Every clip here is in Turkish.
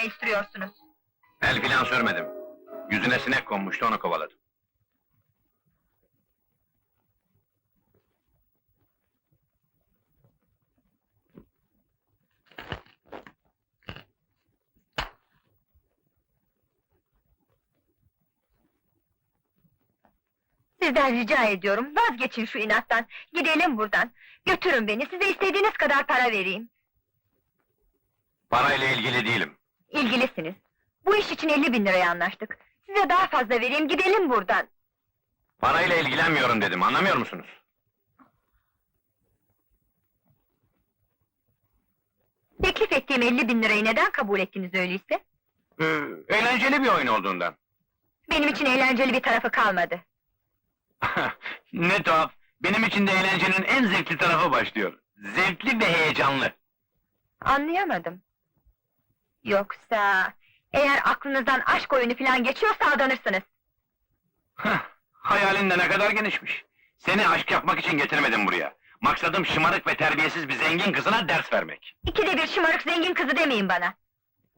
Bana el sürüyorsunuz. El filan sürmedim. Yüzüne sinek konmuştu, onu kovaladım. Sizden rica ediyorum, vazgeçin şu inattan. Gidelim buradan. Götürün beni, size istediğiniz kadar para vereyim. Parayla ilgili değilim. İlgilisiniz. Bu iş için 50 bin liraya anlaştık. Size daha fazla vereyim, gidelim buradan. Parayla ilgilenmiyorum dedim, anlamıyor musunuz? Teklif ettiğim 50 bin lirayı neden kabul ettiniz öyleyse? Ee, eğlenceli bir oyun olduğundan. Benim için eğlenceli bir tarafı kalmadı. ne tuhaf, benim için de eğlencenin en zevkli tarafı başlıyor. Zevkli ve heyecanlı. Anlayamadım. Yoksa... Eğer aklınızdan aşk oyunu falan geçiyorsa adanırsınız. Heh, hayalin de ne kadar genişmiş. Seni aşk yapmak için getirmedim buraya. Maksadım şımarık ve terbiyesiz bir zengin kızına ders vermek. İkide bir şımarık zengin kızı demeyin bana.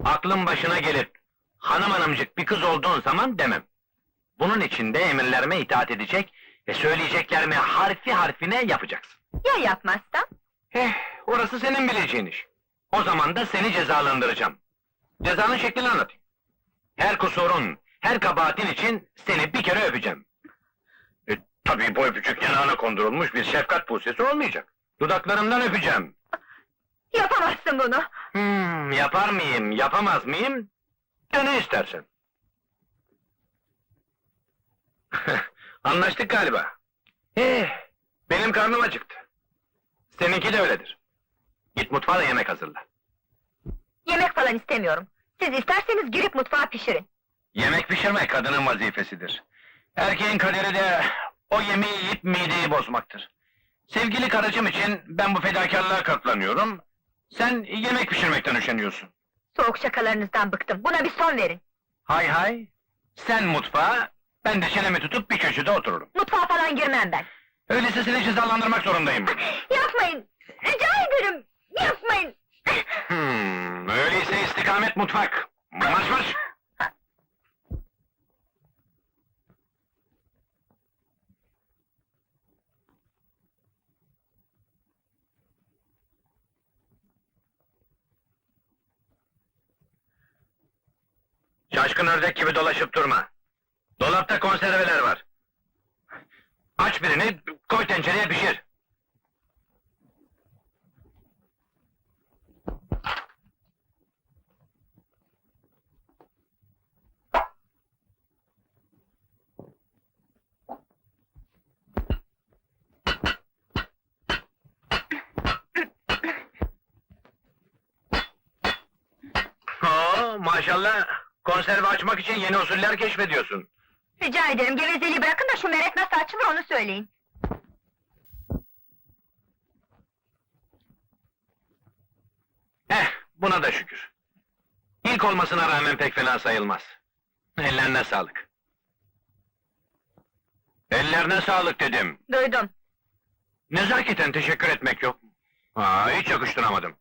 Aklın başına gelip hanım hanımcık bir kız olduğun zaman demem. Bunun için de emirlerime itaat edecek ve söyleyeceklerimi harfi harfine yapacaksın. Ya yapmazsam? Eh, orası senin bileceğin iş. O zaman da seni cezalandıracağım. Cezanın şeklini anlatayım. Her kusurun, her kabahatin için seni bir kere öpeceğim. E, tabii bu öpücük yanağına kondurulmuş bir şefkat pusesi olmayacak. Dudaklarımdan öpeceğim. Yapamazsın bunu. Hmm, yapar mıyım, yapamaz mıyım? Dene istersen. Anlaştık galiba. Eh, benim karnım acıktı. Seninki de öyledir. Git mutfağa da yemek hazırla. Yemek falan istemiyorum. Siz isterseniz girip mutfağa pişirin. Yemek pişirmek kadının vazifesidir. Erkeğin kaderi de o yemeği yiyip mideyi bozmaktır. Sevgili karıcığım için ben bu fedakarlığa katlanıyorum. Sen yemek pişirmekten üşeniyorsun. Soğuk şakalarınızdan bıktım. Buna bir son verin. Hay hay. Sen mutfağa, ben de çenemi tutup bir köşede otururum. Mutfağa falan girmem ben. Öyleyse seni cezalandırmak zorundayım. Yapmayın. Rica ederim. Yapmayın. Hmm, öyleyse istikamet mutfak. Marş marş. Şaşkın ördek gibi dolaşıp durma. Dolapta konserveler var. Aç birini, koy tencereye pişir. Maşallah. Konserve açmak için yeni usuller keşfediyorsun. Rica ederim gevezeliği bırakın da şu meret nasıl açılır onu söyleyin. Eh, buna da şükür. İlk olmasına rağmen pek fena sayılmaz. Ellerine sağlık. Ellerine sağlık dedim. Duydum. Nezaketen teşekkür etmek yok. Aa, hiç yakıştıramadım.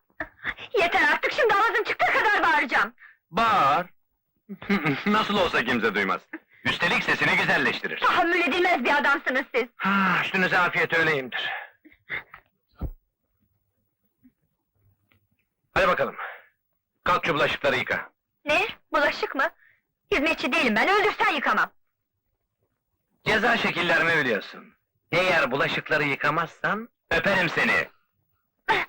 Nasıl olsa kimse duymaz. Üstelik sesini güzelleştirir. Tahammül edilmez bir adamsınız siz. Ha, üstünüze afiyet öyleyimdir. Hadi bakalım. Kalk şu bulaşıkları yıka. Ne? Bulaşık mı? Hizmetçi değilim ben, öldürsen yıkamam. Ceza şekillerimi biliyorsun. Eğer bulaşıkları yıkamazsan, öperim seni.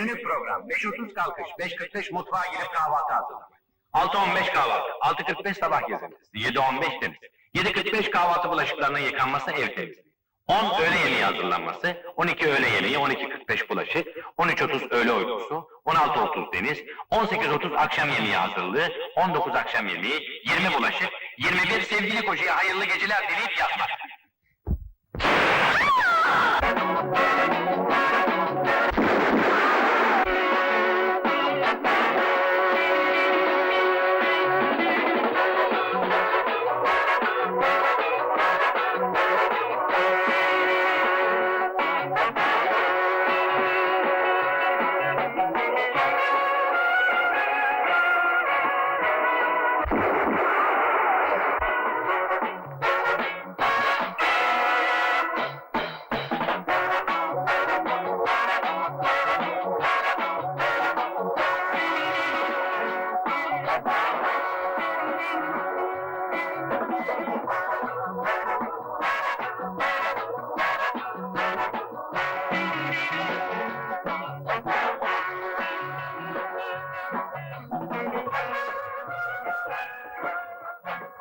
Günlük program 5.30 kalkış, 5.45 mutfağa girip kahvaltı hazırlamak. 6.15 kahvaltı, 6.45 sabah gezintisi, 7.15 temiz, 7.45 kahvaltı bulaşıklarının yıkanması, ev temizliği. 10 öğle yemeği hazırlanması, 12 öğle yemeği, 12.45 bulaşık, 13.30 öğle uykusu, 16.30 deniz, 18.30 akşam yemeği hazırlığı, 19 akşam yemeği, 20 bulaşık, 21 sevgili kocaya hayırlı geceler dileyip yatmak.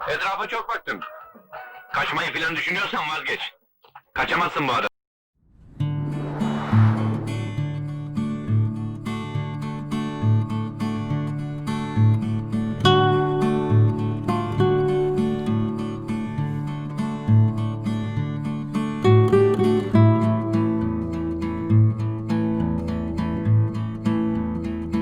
Etrafa çok baktım. Kaçmayı falan düşünüyorsan vazgeç. Kaçamazsın bu arada.